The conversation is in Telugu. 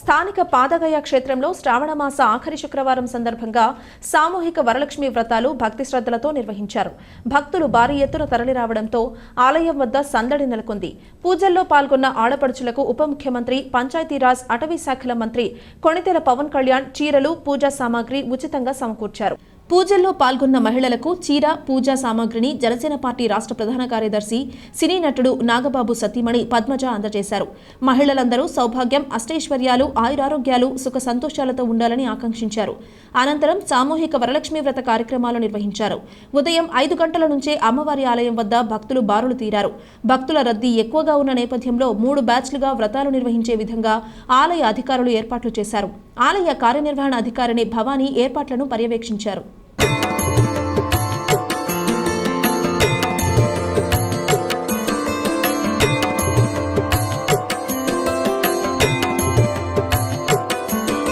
స్థానిక పాదగయ క్షేత్రంలో శ్రావణమాస ఆఖరి శుక్రవారం సందర్భంగా సామూహిక వరలక్ష్మి వ్రతాలు భక్తి శ్రద్ధలతో నిర్వహించారు. భక్తులు భారీ ఎత్తున తరలిరావడంతో ఆలయం వద్ద సందడి నెలకొంది. పూజల్లో పాల్గొన్న ఆడపడుచులకు ఉప ముఖ్యమంత్రి పంచాయతీరాజ్ అటవీ శాఖల మంత్రి కొణితెల పవన్ కళ్యాణ్ చీరలు పూజా సామాగ్రి ఉచితంగా సమకూర్చారు. పూజల్లో పాల్గొన్న మహిళలకు చీర పూజా సామాగ్రిని జనసేన పార్టీ రాష్ట్ర ప్రధాన కార్యదర్శి సినీ నటుడు నాగబాబు సతీమణి పద్మజ అందజేశారు. మహిళలందరూ సౌభాగ్యం అష్టైశ్వర్యాలు ఆయురారోగ్యాలు సుఖ సంతోషాలతో ఉండాలని ఆకాంక్షించారు. అనంతరం సామూహిక వరలక్ష్మి వ్రత కార్యక్రమాలు నిర్వహించారు. ఉదయం ఐదు గంటల నుంచే అమ్మవారి ఆలయం వద్ద భక్తులు బారులు తీరారు. భక్తుల రద్దీ ఎక్కువగా ఉన్న నేపథ్యంలో మూడు బ్యాచ్లుగా వ్రతాలు నిర్వహించే విధంగా ఆలయ అధికారులు ఏర్పాట్లు చేశారు. ఆలయ కార్యనిర్వహణ అధికారిని భవానీ ఏర్పాట్లను పర్యవేక్షించారు.